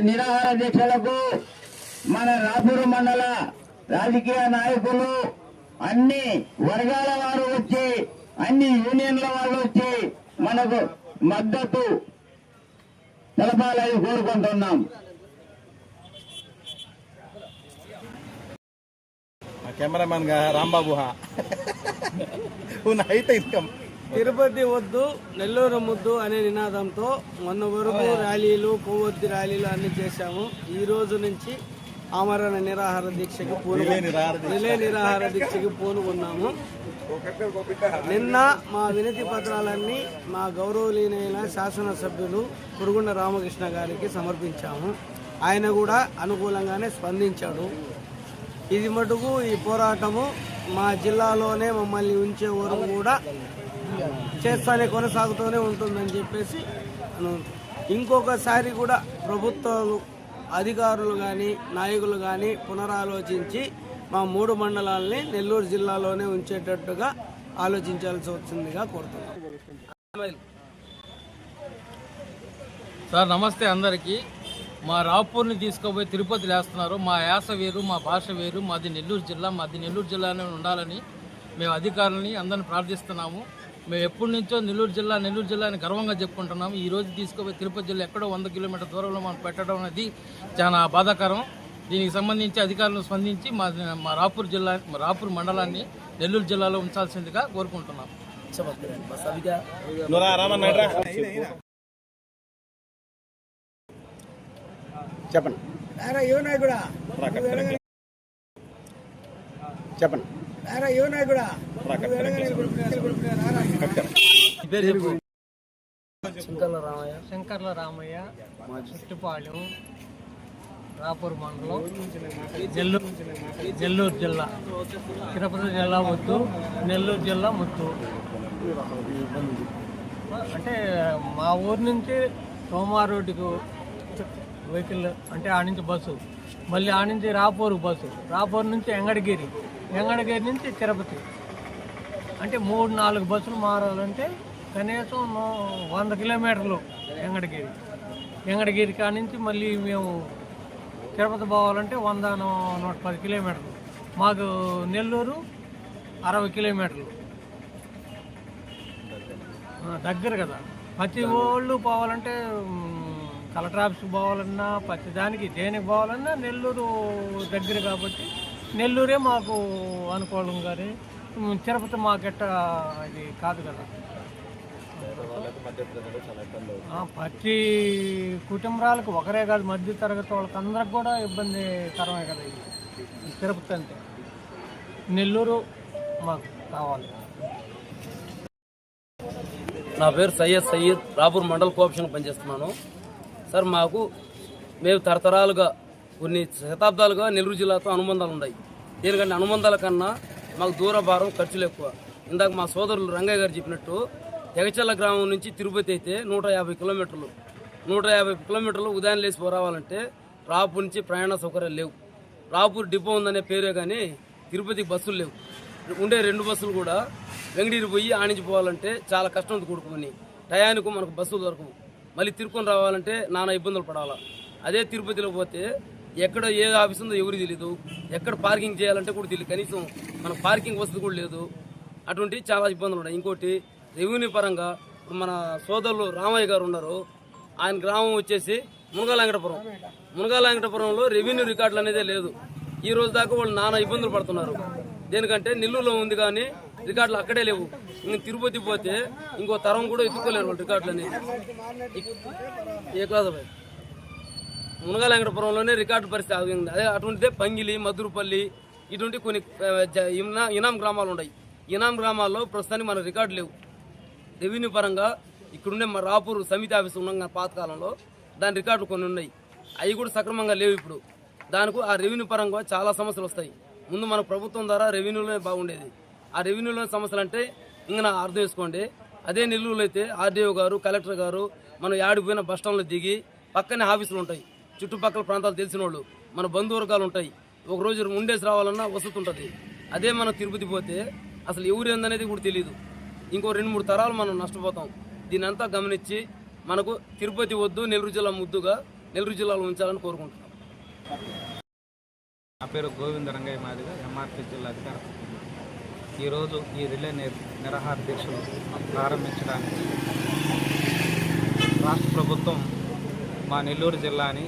నిరాహార దీక్షలకు మన రాపూరు మండల రాజకీయ నాయకులు అన్ని వర్గాల వారు వచ్చి అన్ని యూనియన్ల వాళ్ళు వచ్చి మనకు మద్దతు తెలపాలని కోరుకుంటున్నాం. కెమెరామ్యాన్గా రాంబాబు హా హైట్ ఇన్కమ్ తిరుపతి వద్దు నెల్లూరు ముద్దు అనే నినాదంతో మొన్న వరకు ర్యాలీలు కొవ్వొత్తి ర్యాలీలు అన్ని చేశాము. ఈ రోజు నుంచి ఆమరణ నిరాహార దీక్షకి పూను రిలే నిరాహార దీక్షకి పూనుకున్నాము. నిన్న మా వినతి పత్రాలన్నీ మా గౌరవలీనైన శాసనసభ్యులు కురుగుండ రామకృష్ణ గారికి సమర్పించాము. ఆయన కూడా అనుకూలంగానే స్పందించాడు. ఇది మటుకు ఈ పోరాటము మా జిల్లాలోనే మమ్మల్ని ఉంచే వరకు కూడా చేస్తానే కొనసాగుతూనే ఉంటుందని చెప్పేసి ఇంకొకసారి కూడా ప్రభుత్వాలు అధికారులు కానీ నాయకులు కానీ పునరాలోచించి మా మూడు మండలాల్ని నెల్లూరు జిల్లాలోనే ఉంచేటట్టుగా ఆలోచించాల్సి వచ్చిందిగా కోరుతున్నాం. సార్ నమస్తే అందరికీ. మా రాపూర్ని తీసుకుపోయి తిరుపతి లేస్తున్నారు. మా యాస వేరు మా భాష వేరు మాది నెల్లూరు జిల్లా మాది నెల్లూరు జిల్లానే ఉండాలని మేము అధికారులని అందరిని ప్రార్థిస్తున్నాము. మేము ఎప్పటి నుంచో నెల్లూరు జిల్లా నెల్లూరు జిల్లా అని గర్వంగా చెప్పుకుంటున్నాము. ఈ రోజు తీసుకుపోయి తిరుపతి జిల్లా ఎక్కడో వంద కిలోమీటర్ దూరంలో మనం పెట్టడం అనేది చాలా బాధాకరం. దీనికి సంబంధించి అధికారులు స్పందించి మా మా రాపూర్ జిల్లా మా రాపూర్ మండలాన్ని నెల్లూరు జిల్లాలో ఉంచాల్సిందిగా కోరుకుంటున్నాం చెప్పండి. చెప్పండి. శంకర్ల రామయ్య చిట్టుపాలెం రాపూర్ మండలం నెల్లూరు నెల్లూరు జిల్లా తిరుపతి జిల్లా ముత్తు నెల్లూరు జిల్లా ముత్తు అంటే మా ఊరు నుంచి సోమారోడ్డుకు వెహికల్ అంటే ఆ నుంచి బస్సు మళ్ళీ ఆ నుంచి రాపూర్ బస్సు రాపూర్ నుంచి ఎంగడగిరి ఎంగడగిరి నుంచి తిరుపతి అంటే మూడు నాలుగు బస్సులు మారాలంటే కనీసం వంద కిలోమీటర్లు ఎంగడగిరి ఎంగడగిరి కాడ నుంచి మళ్ళీ మేము తిరుపతి పోవాలంటే వంద నూట పది కిలోమీటర్లు. మాకు నెల్లూరు అరవై కిలోమీటర్లు. దగ్గర కదా. ప్రతి ఓళ్ళు పోవాలంటే కలెక్టర్ ఆఫీస్కి పోవాలన్నా ప్రతి దానికి దేనికి పోవాలన్నా నెల్లూరు దగ్గర కాబట్టి నెల్లూరే మాకు అనుకూలం కానీ మ్, తిరుపతి మాకెట్ట ఇది కాదు కదా. ప్రతి కుటుంబాలకు ఒకరే కాదు మధ్య తరగతి వాళ్ళకి అందరికి కూడా ఇబ్బందికరమే కదా ఇది. ఈ తిరుపతి అంటే. నెల్లూరు మాకు కావాలి. నా పేరు సయ్యద్ సయ్యద్ రాపూర్ మండల కోఆప్షన్ పనిచేస్తున్నాను. సార్ మాకు మేము తరతరాలుగా కొన్ని శతాబ్దాలుగా నెల్లూరు జిల్లాతో అనుబంధాలు ఉన్నాయి. దీనికంటే అనుబంధాల కన్నా మాకు దూర భారం ఖర్చులు ఎక్కువ. ఇందాక మా సోదరులు రంగయ్య గారు చెప్పినట్టు తెగచల్ల గ్రామం నుంచి తిరుపతి అయితే నూట యాభై కిలోమీటర్లు. నూట యాభై కిలోమీటర్లు ఉదయం లేచి పోరావాలంటే రాపూర్ నుంచి ప్రయాణ సౌకర్యాలు లేవు. రాపూర్ డిపో ఉందనే పేరే కానీ తిరుపతికి బస్సులు లేవు. ఉండే రెండు బస్సులు కూడా వెంగడీరు పోయి ఆనించి పోవాలంటే చాలా కష్టంతో కూడుకుని టయానికి మనకు బస్సులు దొరకవు. మళ్ళీ తిరుకొని రావాలంటే నానా ఇబ్బందులు పడాలా. అదే తిరుపతిలో పోతే ఎక్కడ ఏ ఆఫీస్ ఉందో ఎవరికి తెలియదు ఎక్కడ పార్కింగ్ చేయాలంటే కూడా తెలియదు కనీసం మన పార్కింగ్ వసతి కూడా లేదు. అటువంటి చాలా ఇబ్బందులు ఉన్నాయి. ఇంకోటి రెవెన్యూ పరంగా ఇప్పుడు మన సోదరులు రామయ్య గారు ఉన్నారు. ఆయన గ్రామం వచ్చేసి మునగాలంకటపురం మునగాలంకటపురంలో రెవెన్యూ రికార్డులు అనేదే లేదు. ఈ రోజు దాకా వాళ్ళు నానా ఇబ్బందులు పడుతున్నారు. దేనికంటే నెల్లూరులో ఉంది కానీ రికార్డులు అక్కడే లేవు. ఇంక తిరుపతి పోతే ఇంకో తరం కూడా ఎత్తుకోలేరు వాళ్ళు రికార్డులు అనేది ఏ క్లాస్ అబ్బాయి వెంకటపురంలోనే రికార్డు పరిస్థితి ఆగింది. అదే అటువంటిదే పంగిలి మధురపల్లి ఇటువంటి కొన్ని జ- ఇనా- ఇనాం గ్రామాలు ఉన్నాయి. ఇనాం గ్రామాల్లో ప్రస్తుతానికి మన రికార్డు లేవు. రెవెన్యూ పరంగా ఇక్కడుండే మా రాపూర్ సమితి ఆఫీస్ ఉన్న పాతకాలంలో దాని రికార్డులు కొన్ని ఉన్నాయి. అవి కూడా సక్రమంగా లేవు ఇప్పుడు. దానికి ఆ రెవెన్యూ పరంగా చాలా సమస్యలు వస్తాయి. ముందు మన ప్రభుత్వం ద్వారా రెవెన్యూలోనే బాగుండేది. ఆ రెవెన్యూలో సమస్యలు అంటే ఇంకా నా అర్థం చేసుకోండి. అదే నెల్లూరులో అయితే ఆర్డీఓ గారు కలెక్టర్ గారు మనం యాడిపోయిన బస్ స్టాండ్లో దిగి పక్కనే ఆఫీసులు ఉంటాయి. చుట్టుపక్కల ప్రాంతాలు తెలిసిన వాళ్ళు మన బంధువర్గాలు ఉంటాయి. ఒక రోజు ఉండేసి రావాలన్నా వసతి ఉంటుంది. అదే మనం తిరుపతి పోతే అసలు ఎవరు ఏందనేది కూడా తెలియదు ఇంకో రెండు మూడు తరాలు మనం నష్టపోతాం. దీని అంతా గమనించి మనకు తిరుపతి వద్దు నెల్లూరు జిల్లా ముద్దుగా నెల్లూరు జిల్లాలో ఉంచాలని కోరుకుంటున్నాం. నా పేరు గోవింద రంగయ్య మాదిగా ఎంఆర్పీ జిల్లా అధికార ఈరోజు ఈ రిలే ని- నిరాహార దీక్షలు ప్రారంభించడానికి రాష్ట్ర ప్రభుత్వం మా నెల్లూరు జిల్లాని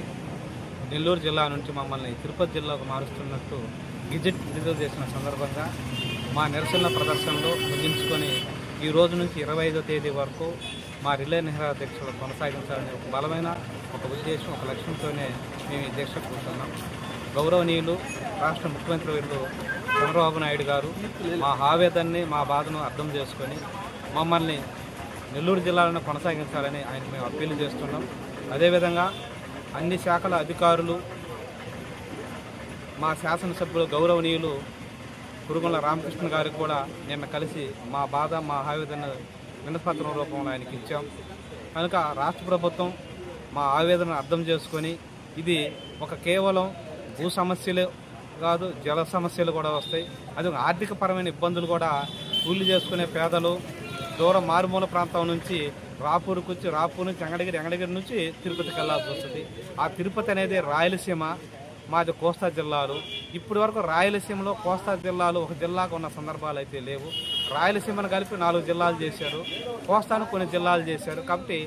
నెల్లూరు జిల్లా నుంచి మమ్మల్ని తిరుపతి జిల్లాకు మారుస్తున్నట్టు గెజెట్ విడుదల చేసిన సందర్భంగా మా నిరసన ప్రదర్శనలో ముగించుకొని ఈ రోజు నుంచి ఇరవై ఐదో తేదీ వరకు మా రిలే నెహ్రా దీక్షలు కొనసాగించాలనే ఒక బలమైన ఒక ఉద్దేశం ఒక లక్ష్యంతోనే మేము ఈ దీక్ష కూర్చున్నాం గౌరవనీయులు రాష్ట్ర ముఖ్యమంత్రి వీళ్ళు చంద్రబాబు నాయుడు గారు మా ఆవేదనని మా బాధను అర్థం చేసుకొని మమ్మల్ని నెల్లూరు జిల్లాలను కొనసాగించాలని ఆయన మేము అప్పీల్ చేస్తున్నాం. అదేవిధంగా అన్ని శాఖల అధికారులు మా శాసనసభ్యులు గౌరవనీయులు కురుగుల రామకృష్ణ గారికి కూడా నిన్న కలిసి మా బాధ మా ఆవేదన వినపత్రం రూపంలో ఆయనకి ఇచ్చాం. కనుక రాష్ట్ర ప్రభుత్వం మా ఆవేదనను అర్థం చేసుకొని ఇది ఒక కేవలం భూ సమస్యలు కాదు జల సమస్యలు కూడా వస్తాయి. అది ఆర్థికపరమైన ఇబ్బందులు కూడా కూలి చేసుకునే పేదలు దూరం మారుమూల ప్రాంతం నుంచి రాపూర్కి వచ్చి రాపూర్ నుంచి ఎంగడగిరి ఎంగడగిరి నుంచి తిరుపతికి వెళ్ళాల్సి వస్తుంది. ఆ తిరుపతి అనేది రాయలసీమ మాది కోస్తా జిల్లాలు. ఇప్పటి వరకు రాయలసీమలో కోస్తా జిల్లాలు ఒక జిల్లాకు ఉన్న సందర్భాలు అయితే లేవు. రాయలసీమను కలిపి నాలుగు జిల్లాలు చేశారు. కోస్తాను కొన్ని జిల్లాలు చేశారు. కాబట్టి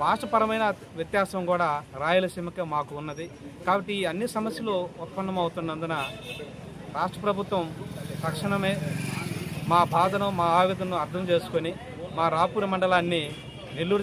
భాషపరమైన వ్యత్యాసం కూడా రాయలసీమకే మాకు ఉన్నది. కాబట్టి ఈ అన్ని సమస్యలు ఉత్పన్నమవుతున్నందున రాష్ట్ర ప్రభుత్వం తక్షణమే మా బాధను మా ఆవేదనను అర్థం చేసుకొని మా రాపూర్ మండలాన్ని నెల్లూరు